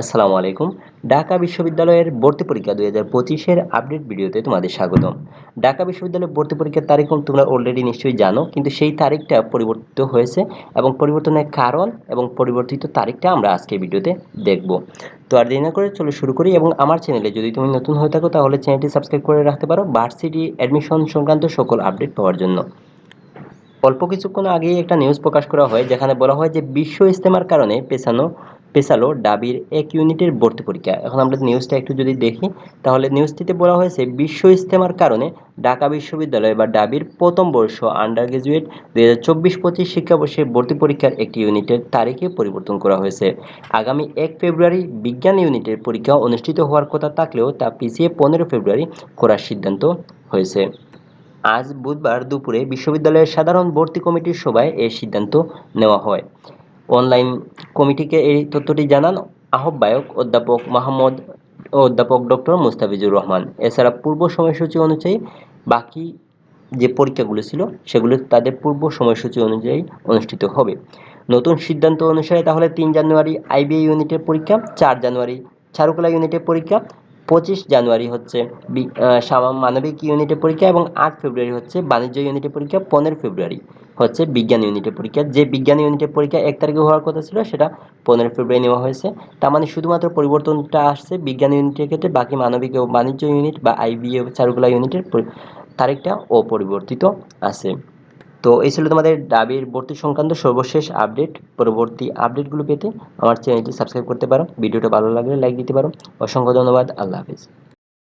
আসসালামু আলাইকুম। ঢাকা বিশ্ববিদ্যালয়ের ভর্তি পরীক্ষা দুই হাজার পঁচিশের আপডেট ভিডিওতে তোমাদের স্বাগতম। ঢাকা বিশ্ববিদ্যালয়ের ভর্তি পরীক্ষার তারিখ তোমরা অলরেডি নিশ্চয়ই জানো, কিন্তু সেই তারিখটা পরিবর্তিত হয়েছে এবং পরিবর্তনের কারণ এবং পরিবর্তিত তারিখটা আমরা আজকে ভিডিওতে দেখব। তো আর দেরি না করে চলে শুরু করি এবং আমার চ্যানেলে যদি তুমি নতুন হয়ে থাকো তাহলে চ্যানেলটি সাবস্ক্রাইব করে রাখতে পারো ভার্সিটি অ্যাডমিশন সংক্রান্ত সকল আপডেট পাওয়ার জন্য। অল্প কিছুক্ষণ আগেই একটা নিউজ প্রকাশ করা হয়, যেখানে বলা হয় যে বিশ্ব ইস্তেমার কারণে পেছানো পেছালো ডাবির এক ইউনিটের ভর্তি পরীক্ষা। এখন আমরা নিউজটা একটু যদি দেখি, তাহলে নিউজটিতে বলা হয়েছে, বিশ্ব ইস্তেমার কারণে ঢাকা বিশ্ববিদ্যালয় বা ডাবির প্রথম বর্ষ আন্ডার গ্রাজুয়েট দুই হাজার চব্বিশ পঁচিশ শিক্ষাবর্ষে ভর্তি পরীক্ষার একটি ইউনিটের তারিখে পরিবর্তন করা হয়েছে। আগামী এক ফেব্রুয়ারি বিজ্ঞান ইউনিটের পরীক্ষা অনুষ্ঠিত হওয়ার কথা থাকলেও তা পিছিয়ে পনেরো ফেব্রুয়ারি করার সিদ্ধান্ত হয়েছে। আজ বুধবার দুপুরে বিশ্ববিদ্যালয়ের সাধারণ ভর্তি কমিটির সভায় এ সিদ্ধান্ত নেওয়া হয়। অনলাইন কমিটিকে এই তথ্যটি জানান আহ্বায়ক অধ্যাপক মাহমুদ ও অধ্যাপক ডক্টর মুস্তাফিজুর রহমান। এছাড়া পূর্ব সময়সূচি অনুযায়ী বাকি যে পরীক্ষাগুলো ছিল, সেগুলো তাদের পূর্ব সময়সূচি অনুযায়ী অনুষ্ঠিত হবে। নতুন সিদ্ধান্ত অনুসারে তাহলে তিন জানুয়ারি আইবিএ ইউনিটের পরীক্ষা, চার জানুয়ারি চারুকলা ইউনিটের পরীক্ষা, পঁচিশ জানুয়ারি হচ্ছে মানবিক ইউনিটের পরীক্ষা এবং আট ফেব্রুয়ারি হচ্ছে বাণিজ্য ইউনিটের পরীক্ষা, পনেরো ফেব্রুয়ারি। হচ্ছে বিজ্ঞান ইউনিটের পরীক্ষা। যে বিজ্ঞান ইউনিটের পরীক্ষা এক তারিখে হওয়ার কথা ছিল, সেটা পনেরো ফেব্রুয়ারি নেওয়া হয়েছে। তার মানে শুধুমাত্র পরিবর্তনটা আসছে বিজ্ঞান ইউনিটের ক্ষেত্রে, বাকি মানবিক ও বাণিজ্য ইউনিট বা আইবিএ চারুকলা ইউনিটের তারিখটা অপরিবর্তিত আছে। তো এই ছিল তোমাদের দাবির ভর্তি সংক্রান্ত সর্বশেষ আপডেট পরবর্তী আপডেটগুলো পেতে আমার চ্যানেলটি সাবস্ক্রাইব করতে পারো। ভিডিওটা ভালো লাগলে লাইক দিতে পারো। অসংখ্য ধন্যবাদ। আল্লাহ হাফিজ।